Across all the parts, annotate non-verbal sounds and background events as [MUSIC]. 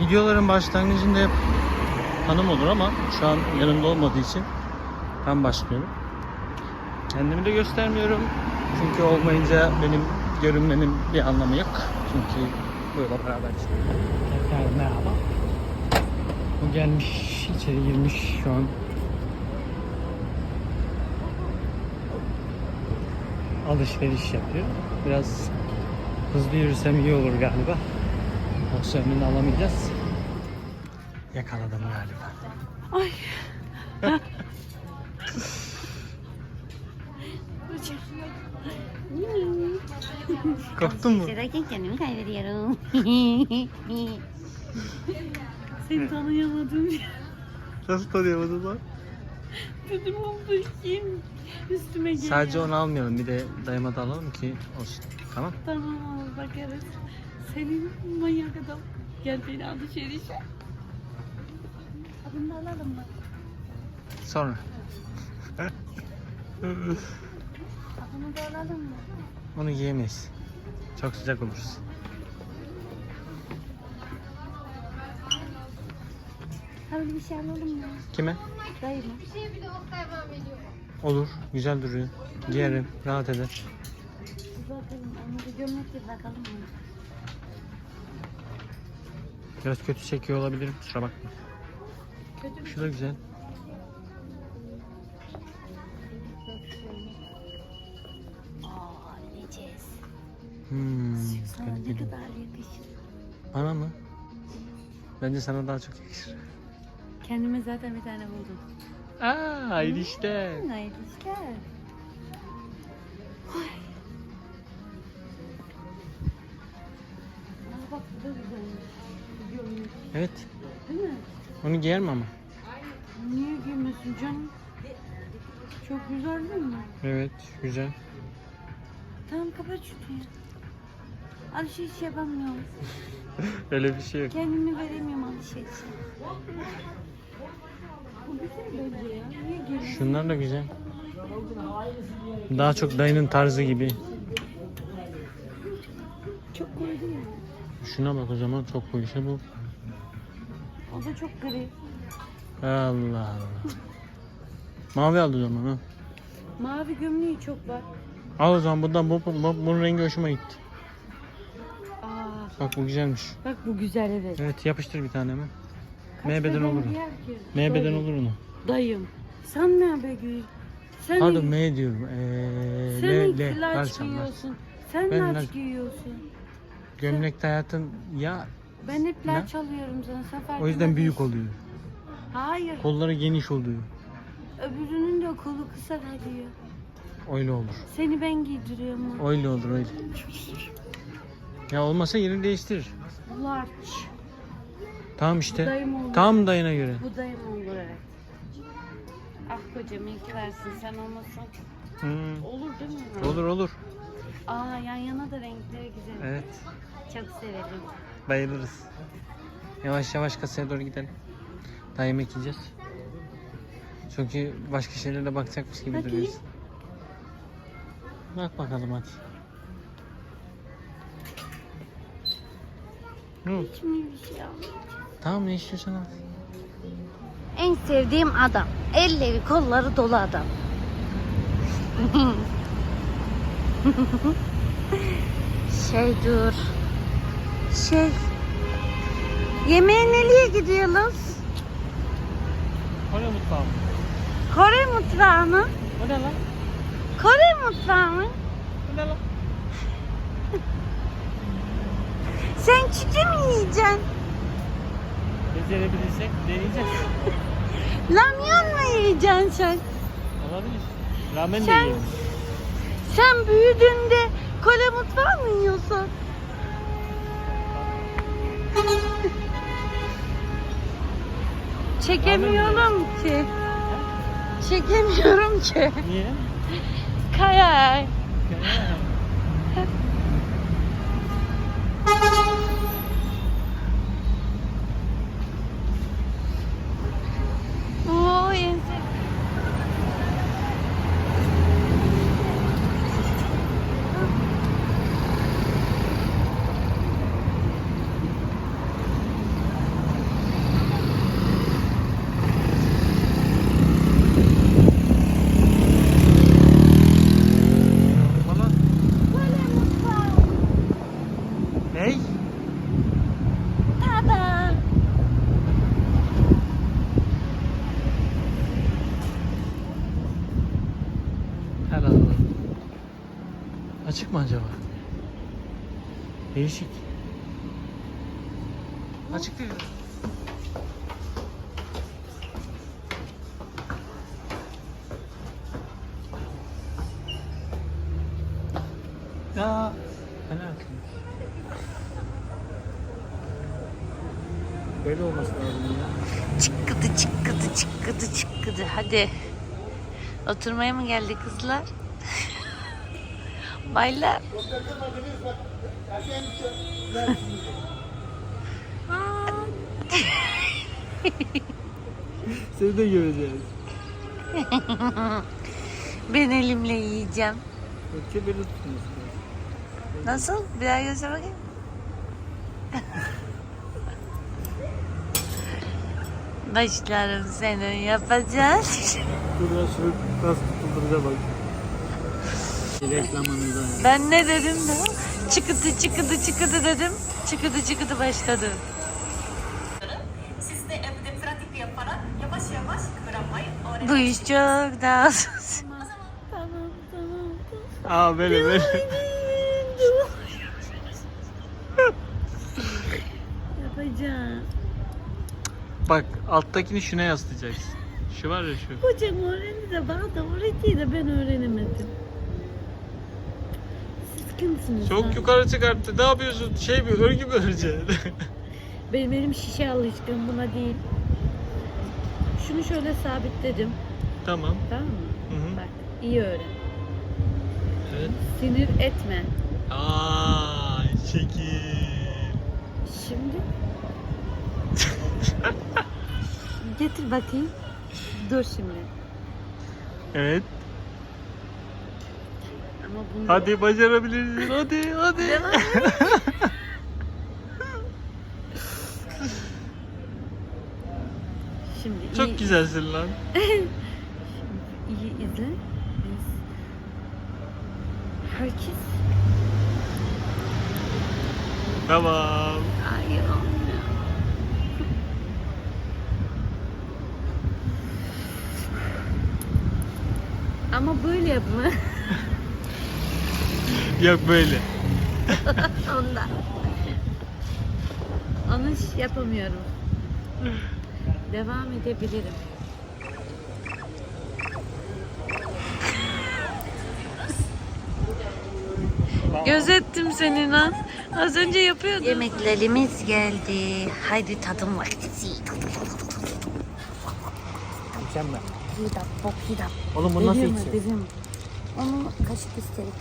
videoların başlangıcında hep hanım olur ama şu an yanımda olmadığı için ben başlıyorum. Kendimi de göstermiyorum. Çünkü olmayınca benim görünmenin bir anlamı yok. Çünkü böyle beraber Tekrar merhaba. O gelmiş, içeri girmiş şu an. Alışveriş yapıyor. Biraz hızlı yürüsem iyi olur galiba. Önünü alamayacağız. Yakaladım galiba. Ay. Korktun mu? Sıradaki kendimi kaybediyorum. Seni tanıyamadım. Nasıl tanıyamadın lan? Dedim oldu kim? Üstüme geliyor. Sadece onu almayalım. Bir de dayıma da alalım ki olsun. Tamam. Tamam bakarız. Senin manyak adam. Gel beni alışverişe. Adını da alalım mı? Sonra. Adını da alalım mı? Onu giyemeyiz. Çok sıcak oluruz. Hadi bir şey alalım mı? Kime? Dayı mı? Olur. Güzel duruyor. Giyerim. Rahat eder. Bir bakalım. Onu bir gömlek bir bakalım mı? Biraz kötü çekiyor olabilirim. Kusura bakma. Kötü Şu da güzel. Hmm. Sana ne kadar yakışır. Bana mı? Bence sana daha çok yakışır. Kendime zaten bir tane buldum. Aa, haydi işte. Hayırlı işler. Ay. Evet. Değil mi? Onu giyer mi ama? Niye giymesin canım? Çok güzel değil mi? Evet. Güzel. Tamam kapat şunu ya. Alışveriş yapamıyorum. [LAUGHS] Öyle bir şey yok. Kendimi veremiyorum alışverişe. Bu güzel bence ya. Niye giymesin? Şunlar da güzel. Daha çok dayının tarzı gibi. Çok koyu değil mi? Şuna bak o zaman çok koyuysa bu. O da çok gri. Allah Allah. Mavi aldı o zaman ha. Mavi gömleği çok var. Al o zaman bundan bu, bu, bunun rengi hoşuma gitti. Aa, Bak bu güzelmiş. bak bu güzel evet. Evet yapıştır bir tane hemen. M beden olur mu? M beden olur onu. Dayım. Sen ne be giy? Sen Pardon M diyorum. Ee, sen L, ilk L. laç Larçam, larç. giyiyorsun. Sen Ben laç laç- giyiyorsun. Gömlekte hayatın ya Ben hep laç alıyorum sana. Sen farkında o yüzden büyük değilsin. oluyor. Hayır. Kolları geniş oluyor. Öbürünün de kolu kısa kalıyor. Öyle olur. Seni ben giydiriyorum. Öyle olur öyle. Ya olmasa yeri değiştirir. Large. Tamam işte. Dayım olur. Tam dayına göre. Bu dayım olur evet. Ah kocam iyi ki versin sen olmasan. Hmm. Olur değil mi? Olur olur. Aa yan yana da renkleri güzel. Evet. Çok severim. Bayılırız. Yavaş yavaş kasaya doğru gidelim. Daha yemek yiyeceğiz. Çünkü başka şeylere bakacakmış gibi Bakayım. duruyoruz. Bak bakalım hadi. Bir şey tamam ne istiyorsan al. En sevdiğim adam. Elleri kolları dolu adam. [LAUGHS] şey dur. Şey. Yemeğe nereye gidiyoruz? Kore mutfağı mı? Kore mutfağı mı? O ne lan? Kore mutfağı mı? O ne lan? [LAUGHS] Sen çiçe mi yiyeceksin? Becerebilirsek deneyeceğiz. [LAUGHS] Lamyon mu yiyeceksin sen? Olabilir. Ramen de Sen- yiyelim. Sen büyüdüğünde Kore mutfağı mı yiyorsun? Çekemiyorum ki. Çekemiyorum ki. Niye? Kaya. Oo, [LAUGHS] en sevdiğim. Değişik. Açık değil. Ya fena atılmış. Böyle olması lazım ya. Çıkkıdı çıkkıdı çıkkıdı çıkkıdı. Hadi. Oturmaya mı geldi kızlar? [LAUGHS] Baylar. Seni de göreceğiz. [LAUGHS] Ben elimle yiyeceğim. Ötçe böyle tutması Nasıl? Bir daha göster bakayım. [LAUGHS] Başlarım senin yapacağız. Dur ya şunu nasıl tutulduracağım bak. Reklamını da. Ben ne dedim de? Çıkıdı çıkıdı çıkıdı dedim. Çıkıdı çıkıdı başladı. Kıramayı öğrenin. Bu iş çok daha Aa böyle böyle. Yapacağım. Bak alttakini şuna yaslayacaksın. Şu var ya şu. Kocam öğrendi de bana da öğretti de ben öğrenemedim. Siz kimsiniz Çok lan? yukarı çıkarttı. Ne yapıyorsun? Şey mi? Örgü mü öreceksin? Benim elim şişe alışkın buna değil. Şunu şöyle sabitledim. tamam. Tamam mı? Hı hı. Bak iyi öğren. Evet. Sinir etme. Aa, şekil. Şimdi getir bakayım. Dur şimdi. Evet. Ama bunu Hadi başarabilirsin. Hadi hadi. Devam et. Şimdi iyi, Çok güzelsin lan. [LAUGHS] iyi izle. Herkes Tamam. Hayır olmuyor. Ama böyle yapma. [LAUGHS] Yok böyle. Ondan. Onu yapamıyorum. [LAUGHS] Devam edebilirim. Gözettim seni lan. Az önce yapıyordun. Yemeklerimiz geldi. Haydi tadım vakti. Mükemmel. Pidap, pop pidap. Oğlum bunu nasıl içeceğiz? dedim. Onu kaşık istedik.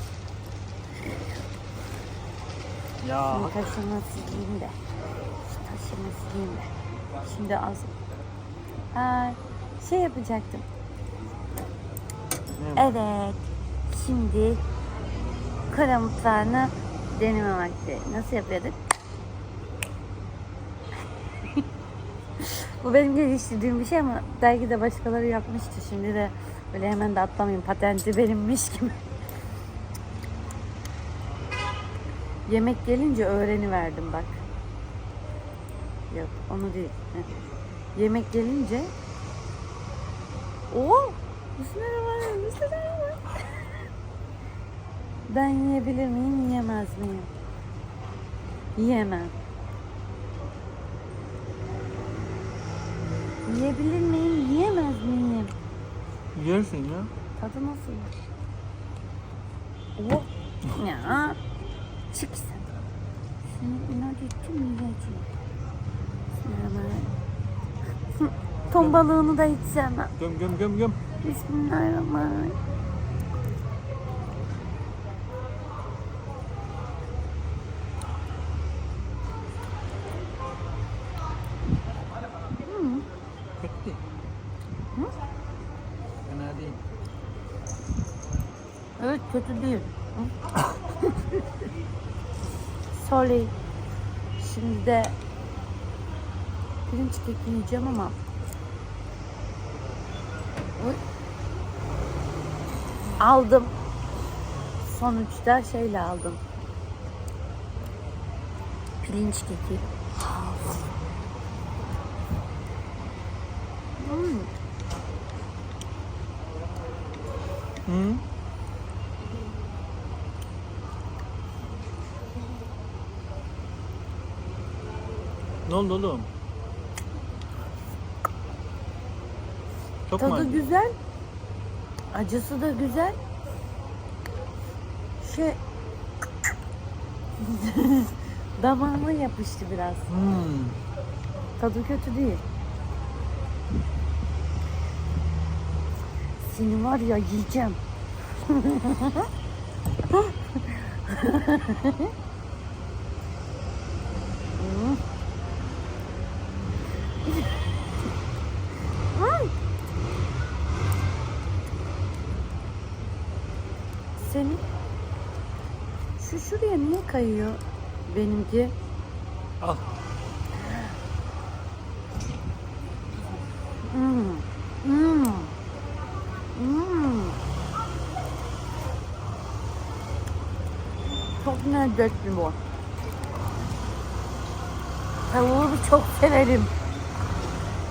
Ya. Şimdi kaşığını sileyim de. Şu Taşını sileyim de. Şimdi az. Aa, şey yapacaktım. Evet. Şimdi Kore mutfağını deneme vakti. Nasıl yapıyorduk? [LAUGHS] Bu benim geliştirdiğim bir şey ama belki de başkaları yapmıştı. Şimdi de böyle hemen de atlamayayım. Patenti benimmiş gibi. Yemek gelince öğreniverdim bak. Yok onu değil. Heh. Yemek gelince ne var? [LAUGHS] Ben yiyebilir miyim, yiyemez miyim? Yiyemem. Yiyebilir miyim, yiyemez miyim? Yersin ya. Tadı nasıl? Oh! ya. Çık sen. Seni inat ettim yiyeceğim. Bismillahirrahmanirrahim. Ton balığını da hiç sevmem. Göm göm göm göm. Bismillahirrahmanirrahim. Kötü. Fena değil. Evet kötü değil. [LAUGHS] Sorry. Şimdi de pirinç keki yiyeceğim ama Oy. aldım. Sonuçta şeyle aldım. Pirinç keki. Hmm. Hı? Ne oldu oğlum? Çok mu Tadı acı? güzel. Acısı da güzel. Şey [LAUGHS] damağıma yapıştı biraz. Hmm. Tadı kötü değil. Seni var ya yiyeceğim. [LAUGHS] Hmm. Hmm. Senin şu şuraya niye kayıyor benimki? Al. Hmm. Hmm. Hmm. Çok lezzetli bu. Tavuğu çok severim.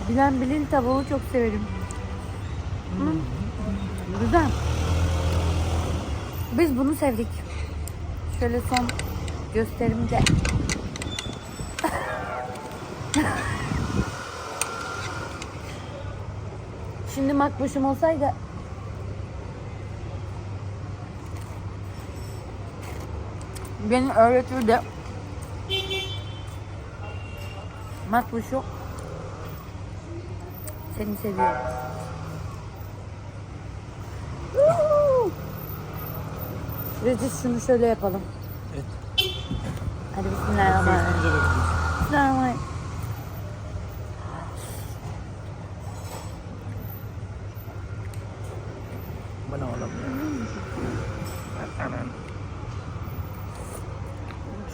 Bilen bilin tavuğu çok severim. Hmm. Güzel. Biz bunu sevdik. Şöyle son gösterimde. Şimdi makbuşum olsaydı beni öğretirdi. Makbuşu seni seviyorum. Recis şunu şöyle yapalım. Evet. Hadi bismillahirrahmanirrahim. Bismillahirrahmanirrahim. Bana oğlum.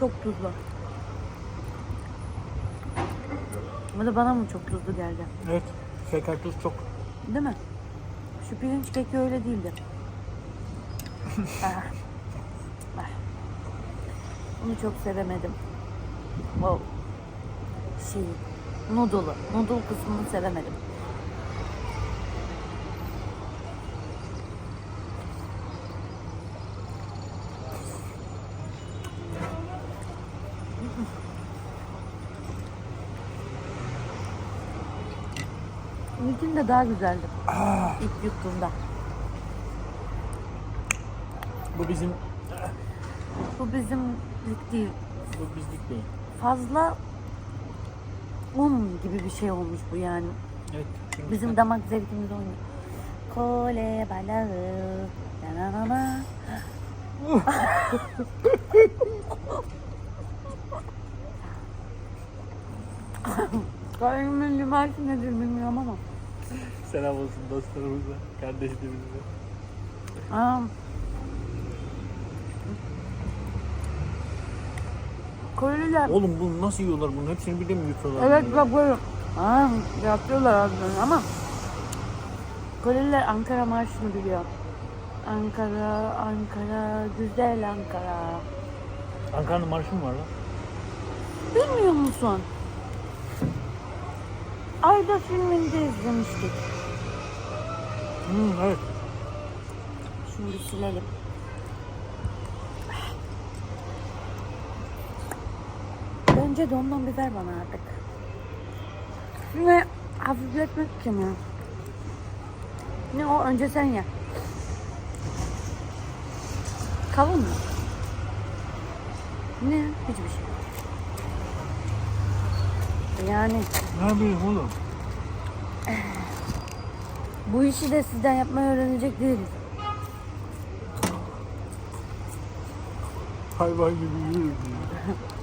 Çok tuzlu. Bu da bana mı çok tuzlu geldi? Evet. Şeker tuz çok. Değil mi? Şu pirinç keki öyle değildi. [LAUGHS] ah. Ah. Bunu çok sevemedim. Wow. Şey, noodle'ı. Noodle kısmını sevemedim. İlkin de daha güzeldi. İlk yuttuğumda. Bu bizim Bu bizimlik değil. bu bizlik değil. Fazla un gibi bir şey olmuş bu yani. Evet. çünkü Bizim damak zevkimiz oynuyor. Kole balığı. Na na na na. Kalbimin limarki nedir bilmiyorum ama. Selam olsun dostlarımıza, kardeşlerimize. Aa. Koreliler Oğlum bunu nasıl yiyorlar bunun? Hepsini bir de mi yutuyorlar? Evet bunları? bak böyle. Aa, yapıyorlar harbiden ama Koreliler Ankara Marşı'nı biliyor. Ankara, Ankara, güzel Ankara. Ankara'nın marşı mı var lan? Bilmiyor musun? Ayda filminde izlemiştik. Hmm, evet. Bir silelim. Bence de ondan bir ver bana artık. Ve hafifletmek için ya. Ne o? Önce sen ye. Kavun mu? Ne? Hiçbir şey. Yani Ne bileyim oğlum? bu işi de sizden yapmayı öğrenecek değiliz. Hayvan gibi ya. [LAUGHS]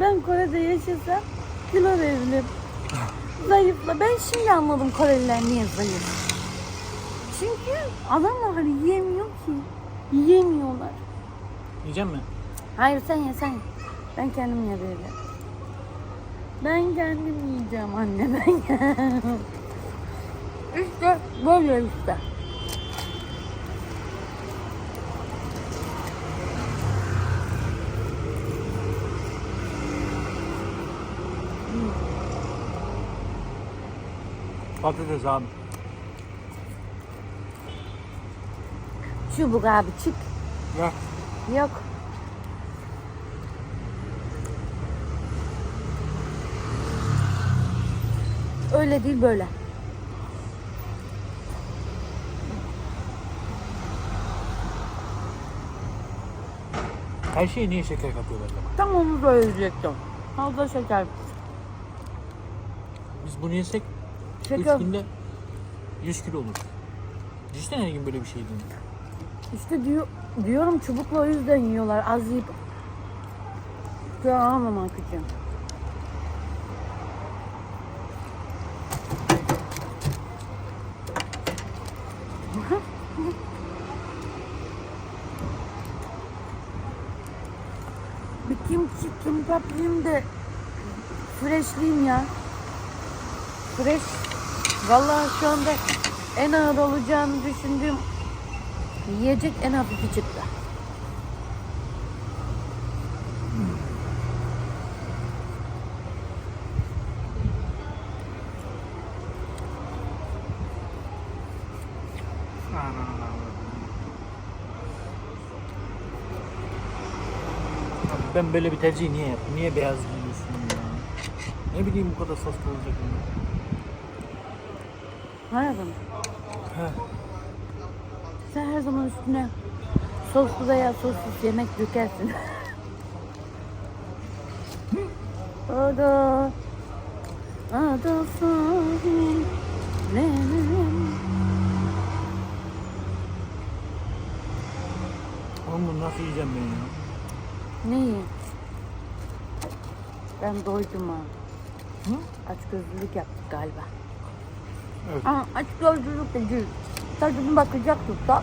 Ben Kore'de yaşasam kilo veririm. Zayıfla. Ben şimdi anladım Koreliler niye zayıf. Çünkü adamlar yiyemiyor ki. Yiyemiyorlar. Yiyecek mi? Hayır sen ye sen ye. Ben kendim yerim. Ben kendim yiyeceğim anne ben. işte böyle işte. Patates abi. çubuk abi çık. Ya. Yok. Öyle değil böyle. Her şeye niye şeker katıyorlar? Tam onu söyleyecektim. Fazla şeker. Biz bunu yesek Şeker. 3 günde 100 kilo olur. Düşünsene her gün böyle bir şey yediğini. İşte diyor, diyorum çubukla o yüzden yiyorlar. Az yiyip kilo almamak için. [LAUGHS] Bir kimchi kimbap yiyeyim de freshliyim ya. Fresh. Vallahi şu anda en ağır olacağını düşündüğüm Yiyecek en hafifi çıktı. Ben böyle bir tercih niye yaptım? Niye beyaz giyiyorsun ya? Ne bileyim bu kadar soslu olacak mı? Hayatım Heh. sen her zaman üstüne soslu veya sossuz yemek dökersin. [LAUGHS] Ada Ada sahil ne Oğlum nasıl yiyeceğim ben ya? Neyi? Ben doydum ha. Hı? Aç gözlülük yaptık galiba. Evet. Ama aç gözlülük de değil. Tadına bakacaktık da.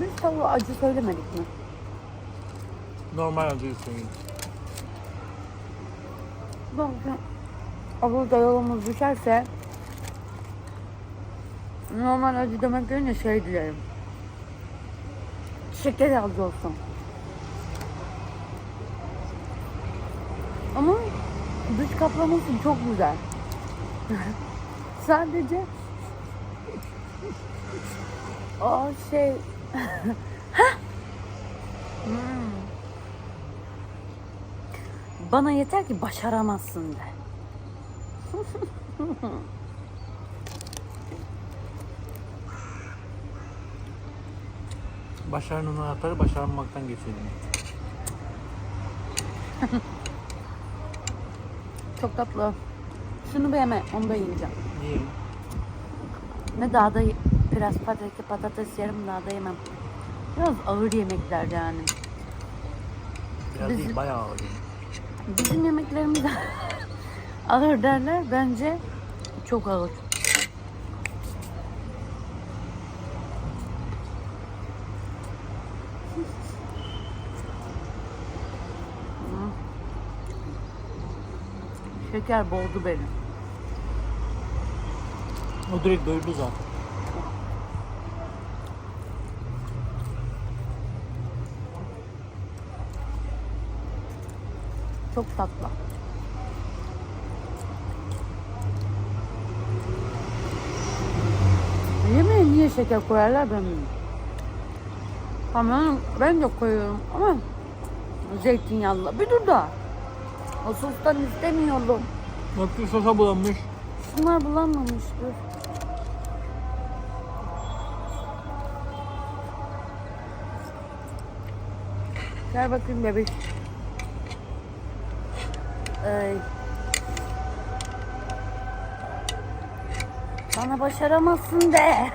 Biz tavuğa acı söylemedik mi? Normal acıyı söyleyeyim. Bence burada yolumuz düşerse normal acı demek yerine şey dilerim. Şeker az olsun. Ama dış kaplaması çok güzel. [LAUGHS] Sadece o şey! [LAUGHS] Hmm. Bana yeter ki başaramazsın de. [LAUGHS] Başarının anahtarı başarmamaktan geçiyor demek. [LAUGHS] Çok tatlı. Şunu bir yeme, onu da yiyeceğim. Niye? Ne daha da biraz patates, patates yerim daha da yemem. Biraz ağır yemekler yani. Biraz Bizim- değil bayağı ağır. Bizim yemeklerimiz [LAUGHS] ağır derler. Bence çok ağır. Şeker boğdu beni. O direkt doyurdu zaten. Çok tatlı. Yemeğe niye şeker koyarlar ben bilmiyorum. Tamam ben de koyuyorum ama zeytinyağlı. Bir dur da. O sostan istemiyorum. Öptü sosa bulanmış. Şunlar bulanmamıştır. Gel bakayım bebeğim. Ay. Bana başaramazsın de.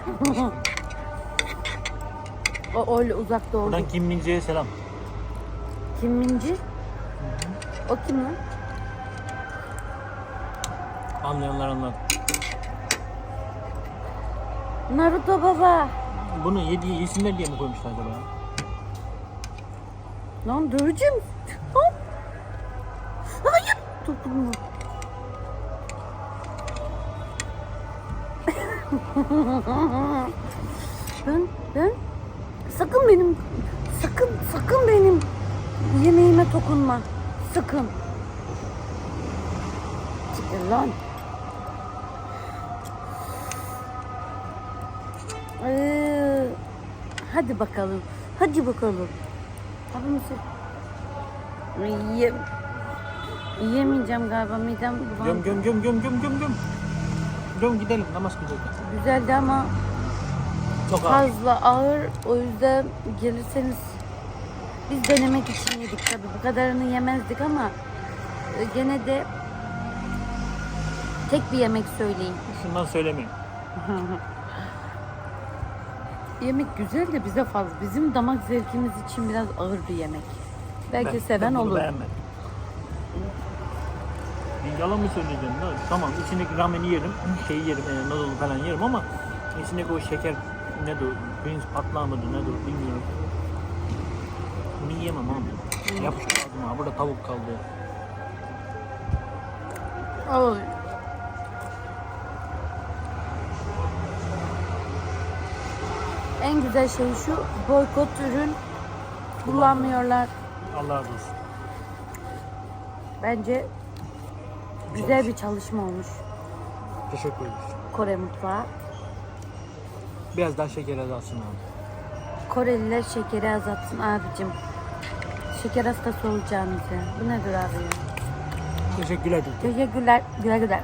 [LAUGHS] o öyle uzakta oldu. Buradan Kim Mince'ye selam. Kim Minci? Kim lan? Anlayanlar anlar. Naruto baba. Bunu yedi yesinler diye mi koymuşlar acaba? Lan döveceğim. Hop. Hayır. Dokunma. [LAUGHS] ben, ben sakın benim sakın sakın benim yemeğime dokunma. Sıkın. Çıkın lan. Ee, hadi bakalım. Hadi bakalım. Abi mısır? Yiyem. Yiyemeyeceğim galiba midem bulandı. Göm göm göm göm göm göm göm. Göm gidelim namaz kılacağız. Güzeldi ama Çok ağır. fazla ağır. O yüzden gelirseniz biz denemek için yedik tabii. Bu kadarını yemezdik ama e, gene de tek bir yemek söyleyin. Şundan söylemeyin. [LAUGHS] Yemek güzel de bize fazla. Bizim damak zevkimiz için biraz ağır bir yemek. Belki Ben- seven ben olur. beğenmedim. Yalan mı söyleyeceğim? Tamam içindeki rameni yerim, şeyi yerim, e, noodle falan yerim ama içindeki o şeker ne o, pirinç patlağı mıdır ne o, bilmiyorum. Bunu yiyemem abi. Yapışık ağzıma. Burada tavuk kaldı. Ağır. En güzel şey şu boykot ürün kullanmıyorlar. Allah razı olsun. Bence güzel bir çalışma olmuş Teşekkür ederiz. Kore mutfağı. Biraz daha şeker azalsın abi. Koreliler şekeri azaltsın abicim. Şeker hastası olacağınızı. Bu nedir abi? Teşekkürler. Teşekkürler. Güle güle.